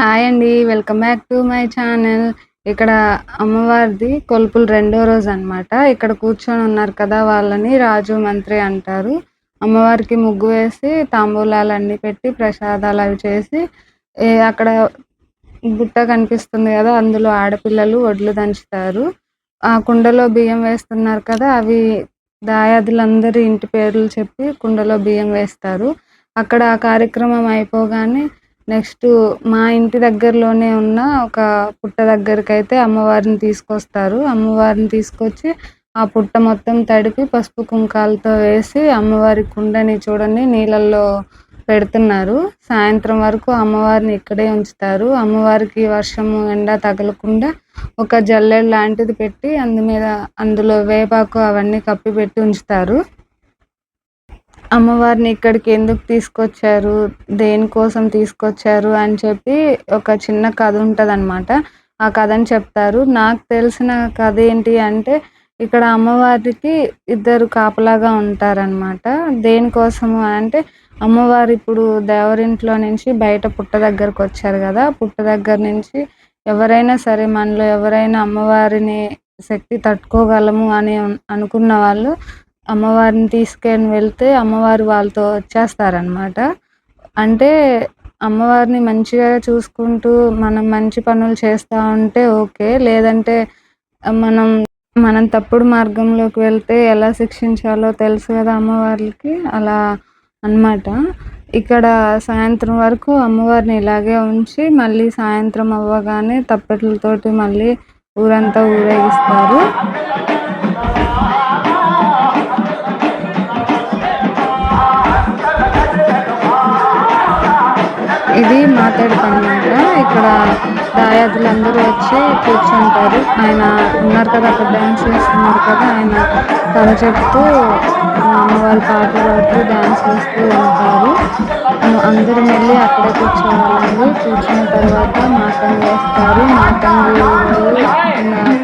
Hi అండి welcome back to my channel. ఇక్కడ అమ్మవారిది కొలుపులు రెండో రోజు అన్నమాట. ఇక్కడ కూర్చొని ఉన్నారు కదా వాళ్ళని రాజు మంత్రి అంటారు. అమ్మవారికి ముగ్గు వేసి తాంబూలాలు అన్ని పెట్టి ప్రసాదాలు అవి చేసి అక్కడ బుట్ట కనిపిస్తుంది కదా అందులో ఆడపిల్లలు వడ్లు దంచుతారు. ఆ కుండలో బియ్యం వేస్తున్నారు కదా అవి దాయాదులందరి ఇంటి పేర్లు చెప్పి కుండలో బియ్యం వేస్తారు. అక్కడ ఆ కార్యక్రమం అయిపోగానే నెక్స్ట్ మా ఇంటి దగ్గరలోనే ఉన్న ఒక పుట్ట దగ్గరికి అయితే అమ్మవారిని తీసుకొస్తారు. అమ్మవారిని తీసుకొచ్చి ఆ పుట్ట మొత్తం తడిపి పసుపు కుంకాలతో వేసి అమ్మవారి కుండని చూడండి నీళ్ళల్లో పెడుతున్నారు. సాయంత్రం వరకు అమ్మవారిని ఇక్కడే ఉంచుతారు. అమ్మవారికి వర్షము ఎండ తగలకుండా ఒక జల్లెడ లాంటిది పెట్టి అందు మీద అందులో వేపాకు అవన్నీ కప్పి పెట్టి ఉంచుతారు. అమ్మవారిని ఇక్కడికి ఎందుకు తీసుకొచ్చారు? దేనికోసం తీసుకొచ్చారు? అని చెప్పి ఒక చిన్న కథ ఉంటుంది అనమాట ఆ కథని చెప్తారు. నాకు తెలిసిన కథ ఏంటి అంటే ఇక్కడ అమ్మవారికి ఇద్దరు కాపలాగా ఉంటారనమాట దేనికోసము అంటే అమ్మవారు ఇప్పుడు దేవరింట్లో నుంచి బయట పుట్ట దగ్గరకు వచ్చారు కదా. పుట్ట దగ్గర నుంచి ఎవరైనా సరే మనలో ఎవరైనా అమ్మవారిని శక్తి తట్టుకోగలము అని అనుకున్న వాళ్ళు అమ్మవారిని తీసుకొని వెళ్తే అమ్మవారు వాళ్ళతో వచ్చేస్తారనమాట అంటే అమ్మవారిని మంచిగా చూసుకుంటూ మనం మంచి పనులు చేస్తూ ఉంటే ఓకే. లేదంటే మనం మనం తప్పుడు మార్గంలోకి వెళ్తే ఎలా శిక్షించాలో తెలుసు కదా అమ్మవార్లకి అలా అన్నమాట. ఇక్కడ సాయంత్రం వరకు అమ్మవారిని ఇలాగే ఉంచి మళ్ళీ సాయంత్రం అవ్వగానే తప్పెట్లతోటి మళ్ళీ ఊరంతా ఊరేగిస్తారు. ఇది మాట్లాడు అనమాట ఇక్కడ దాయాదులందరూ వచ్చి కూర్చుంటారు. ఆయన ఉన్నారు కదా అక్కడ డ్యాన్స్ చేస్తున్నారు కదా ఆయన తను చెప్తూ అమ్మవారి పాటలు పాడుతూ డ్యాన్స్ చేస్తూ ఉంటారు. అందరం వెళ్ళి అక్కడే కూర్చోవాలండి. కూర్చున్న తర్వాత మాటం వేస్తారు. మాటం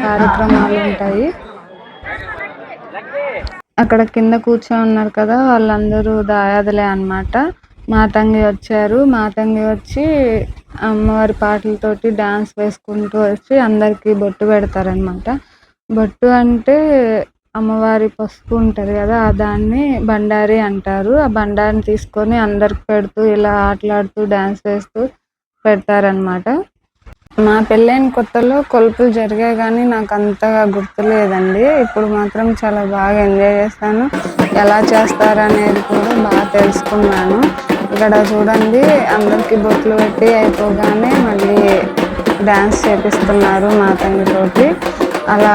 కార్యక్రమాలు ఉంటాయి. అక్కడ కింద కూర్చొని ఉన్నారు కదా వాళ్ళందరూ దాయాదులే అనమాట మాతంగి వచ్చారు. మాతంగి వచ్చి అమ్మవారి పాటలతోటి డాన్స్ వేసుకుంటూ వచ్చి అందరికీ బొట్టు పెడతారనమాట బొట్టు అంటే అమ్మవారి పసుపు ఉంటుంది కదా దాన్ని బండారి అంటారు. ఆ బండారిని తీసుకొని అందరికి పెడుతూ ఇలా ఆటలాడుతూ డాన్స్ వేస్తూ పెడతారనమాట మా పెళ్ళైన కొత్తలో కొలుపులు జరిగాయి కానీ నాకు అంతగా గుర్తులేదండి. ఇప్పుడు మాత్రం చాలా బాగా ఎంజాయ్ చేస్తాను. ఎలా చేస్తారనేది కూడా బాగా తెలుసుకున్నాను. ఇక్కడ చూడండి అందరికి బొట్లు పెట్టి అయిపోగానే మళ్ళీ డ్యాన్స్ చేపిస్తున్నారు మా తోటి అలా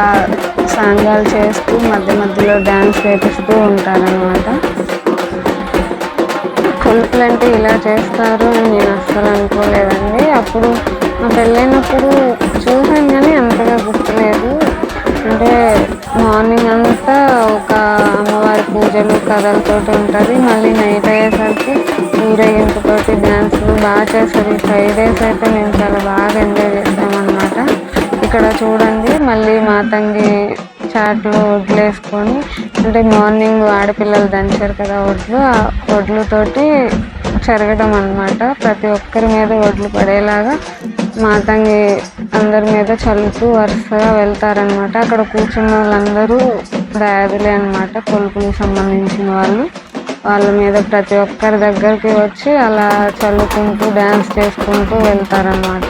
సాంగాలు చేస్తూ మధ్య మధ్యలో డ్యాన్స్ చేపిస్తూ ఉంటారనమాట కొలుపులు అంటే ఇలా చేస్తారు అని నేను అస్సలు అనుకోలేదండి. అప్పుడు మా పెళ్ళైనప్పుడు చూసాను కానీ అంతగా గుర్తులేదు. అంటే మార్నింగ్ అంతా ఒక అమ్మవారి పూజలు కథలతోటి ఉంటుంది. మళ్ళీ నైట్ అయ్యేసరికి ఊరేగింపుతోటి డ్యాన్సులు బాగా చేస్తారు. ఈ ఫైవ్ డేస్ అయితే మేము చాలా బాగా ఎంజాయ్ చేసామన్నమాట. ఇక్కడ చూడండి మళ్ళీ మాతంగి చాట్లు వడ్లేసుకొని అంటే మార్నింగ్ ఆడపిల్లలు దంచారు కదా వడ్లు ఆ వడ్లతోటి చెరగడం అనమాట ప్రతి ఒక్కరి మీద వడ్లు పడేలాగా మాతంగి అందరి మీద చల్లుతూ వరుసగా వెళ్తారనమాట అక్కడ కూర్చున్న వాళ్ళందరూ దాయాదులే అనమాట కొలుపులకు సంబంధించిన వాళ్ళు. వాళ్ళ మీద ప్రతి ఒక్కరి దగ్గరికి వచ్చి అలా చల్లుకుంటూ డ్యాన్స్ చేసుకుంటూ వెళ్తారనమాట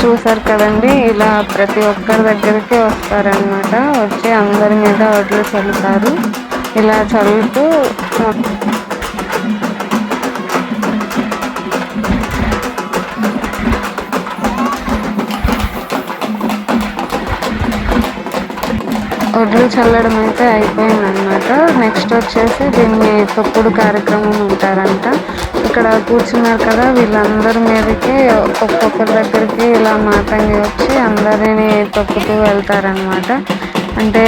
చూసారు కదండి ఇలా ప్రతి ఒక్కరి దగ్గరికి వస్తారనమాట వచ్చి అందరి మీద వడ్లు చల్లుతారు. ఇలా చల్లుతూ వడ్లు చల్లడం అయితే అయిపోయింది అనమాట నెక్స్ట్ వచ్చేసి దీన్ని తొక్కుడు కార్యక్రమం ఉంటారంట ఇక్కడ కూర్చున్నారు కదా వీళ్ళందరి మీదకి ఒక్కొక్కరి దగ్గరికి ఇలా మాతంగి వచ్చి అందరిని తొక్కుతూ వెళ్తారనమాట అంటే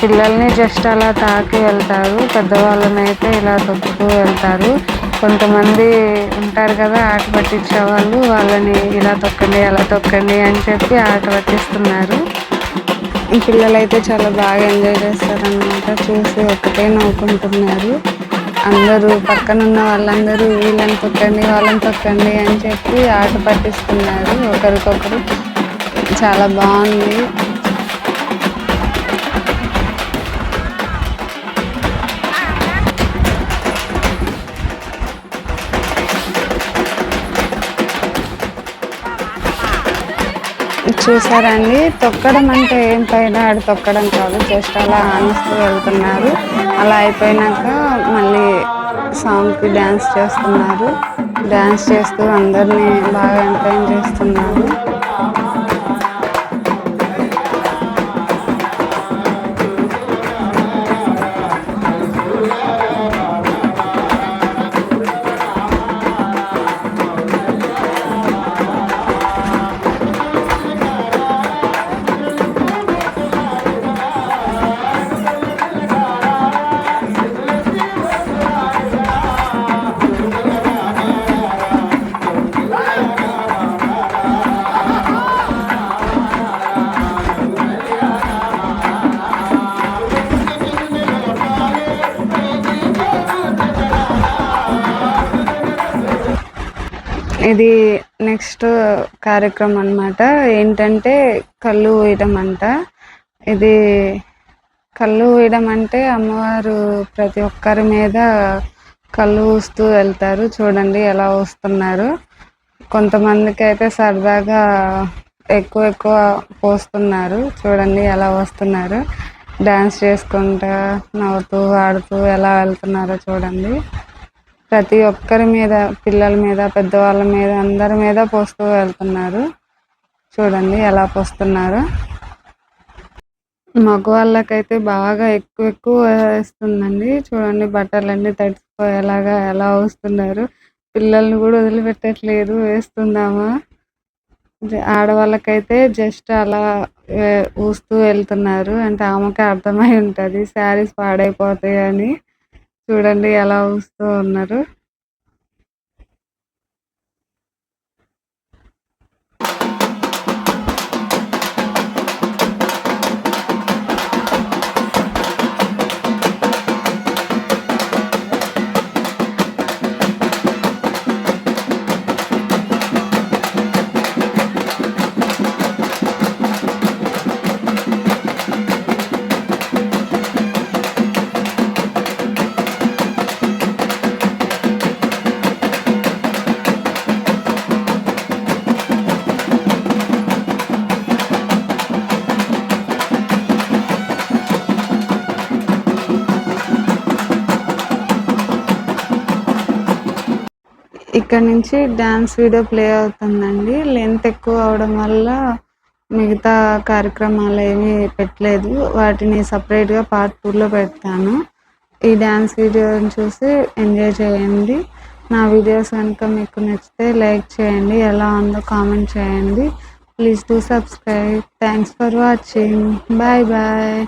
పిల్లల్ని జస్ట్ అలా తాకి వెళ్తారు పెద్దవాళ్ళని అయితే ఇలా తొక్కుతూ వెళ్తారు. కొంతమంది ఉంటారు కదా ఆట పట్టించే వాళ్ళు వాళ్ళని ఇలా తొక్కండి అలా తొక్కండి అని చెప్పి ఆట పట్టిస్తున్నారు. పిల్లలు అయితే చాలా బాగా ఎంజాయ్ చేస్తారనమాట చూసి ఒకటే నవ్వుకుంటున్నారు. అందరూ పక్కన ఉన్న వాళ్ళందరూ వీళ్ళని తొక్కండి వాళ్ళని తొక్కండి అని చెప్పి ఆట పట్టిస్తున్నారు. ఒకరికొకరు చాలా బాగుంది. చూసారండి. తొక్కడం అంటే ఏం పైన ఆడు తొక్కడం కాదు జస్ట్ అలా ఆనిస్తూ వెళ్తున్నారు. అలా అయిపోయినాక మళ్ళీ సాంగ్కి డ్యాన్స్ చేస్తున్నారు. డ్యాన్స్ చేస్తూ అందరినీ బాగా ఎంటర్టైన్ చేస్తున్నారు. ఇది నెక్స్ట్ కార్యక్రమం అన్నమాట. ఏంటంటే కళ్ళు వేయడం అంట. ఇది కళ్ళు వేయడం అంటే అమ్మవారు ప్రతి ఒక్కరి మీద కళ్ళు ఊస్తూ వెళ్తారు. చూడండి ఎలా ఊస్తున్నారు. కొంతమందికి అయితే సరదాగా ఎక్కువ ఎక్కువ పోస్తున్నారు. చూడండి ఎలా వస్తున్నారు. డాన్స్ చేసుకుంటా నవ్వుతూ ఆడుతూ ఎలా వెళ్తున్నారో చూడండి. ప్రతి ఒక్కరి మీద పిల్లల మీద పెద్దవాళ్ళ మీద అందరి మీద పోస్తూ వెళ్తున్నారు. చూడండి ఎలా పోస్తున్నారు. మగవాళ్ళకైతే బాగా ఎక్కువ ఎక్కువ వేస్తుందండి. చూడండి బట్టలన్నీ తడిసిపోయేలాగా ఎలా వస్తున్నారు. పిల్లల్ని కూడా వదిలిపెట్టట్లేదు వేస్తుందామా ఆడవాళ్ళకైతే జస్ట్ అలా ఊస్తూ వెళ్తున్నారు. అంటే ఆమెకి అర్థమై ఉంటుంది శారీస్ పాడైపోతాయి అని చూడండి ఎలా వస్తూ ఉన్నారు. ఇక్కడ నుంచి డాన్స్ వీడియో ప్లే అవుతుందండి. లెంత్ ఎక్కువ అవడం వల్ల మిగతా కార్యక్రమాలు ఏమీ పెట్టలేదు. వాటిని సపరేట్గా పార్ట్ టూలో పెడతాను. ఈ డ్యాన్స్ వీడియోని చూసి ఎంజాయ్ చేయండి. నా వీడియోస్ కనుక మీకు నచ్చితే లైక్ చేయండి. ఎలా ఉందో కామెంట్ చేయండి. Please do subscribe thanks for watching bye bye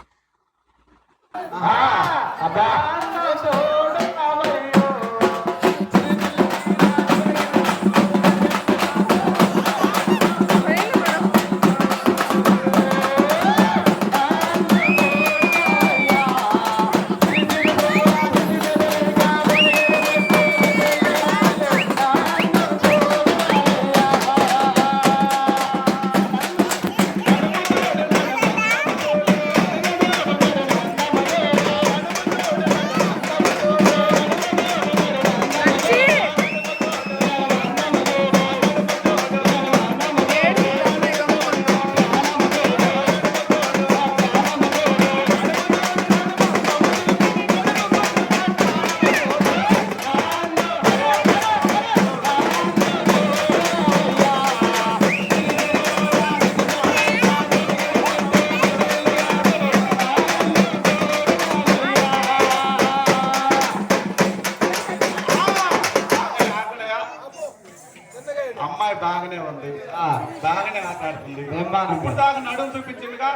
నడుము చూపించిందిగా?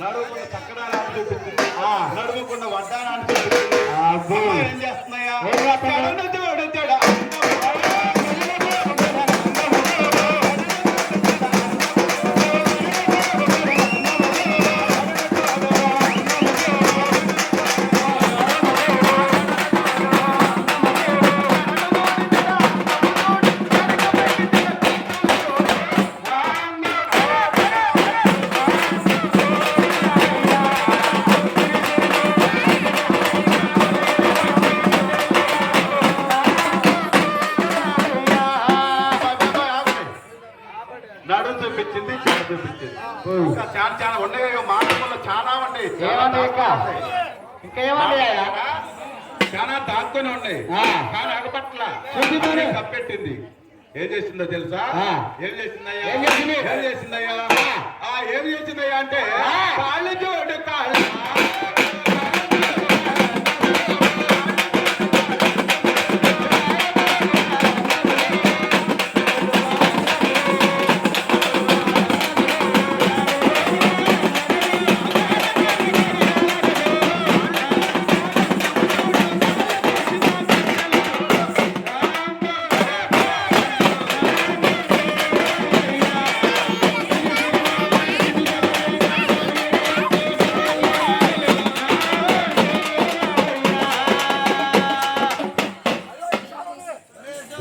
నడుముకున్న చక్రాలు చూపించింది. నడుముకున్న వడ్డానాన్ని చూపించింది. ఏం చేస్తున్నాయా చాలా దాక్కుని ఉన్నాయి. కానీ అగపట్ల. కప్పెట్టింది ఏం చేసిందో తెలుసా. ఏం చేసిందయ్యా ఏం చేసింది? ఏం చేసిందయ్యా ఏం చేసిందయ్యా అంటే. కాళ్ళు చూడు కాళ్ళు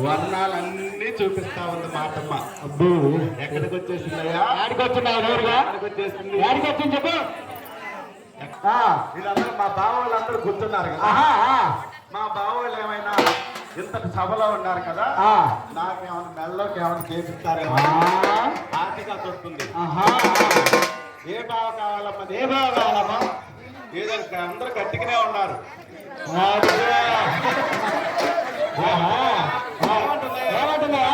వర్ణాలన్నీ చూపిస్తా ఉంది మాటమ్మ. అబ్బో. ఎక్కడికి వచ్చేసిందయ్యా ఆడికి వచ్చేసింది ఆడికి వచ్చింది చెప్పు. వీళ్ళందరూ మా బావ వాళ్ళందరూ కూర్చున్నారు కదా మా బావ వాళ్ళు ఏమైనా ఇంతటి సభలో ఉన్నారు కదా. నాకేమైనా మెల్లోకి ఏమైనా చేపిస్తారేమో? ఆ, ఆర్టిగా వస్తుంది ఆహా, ఏ బావ కావాలమ్మా? ఏ బావ కావాలమ్మా? ఏదో అందరూ గట్టిగానే ఉన్నారు. ఏమంటున్నాయి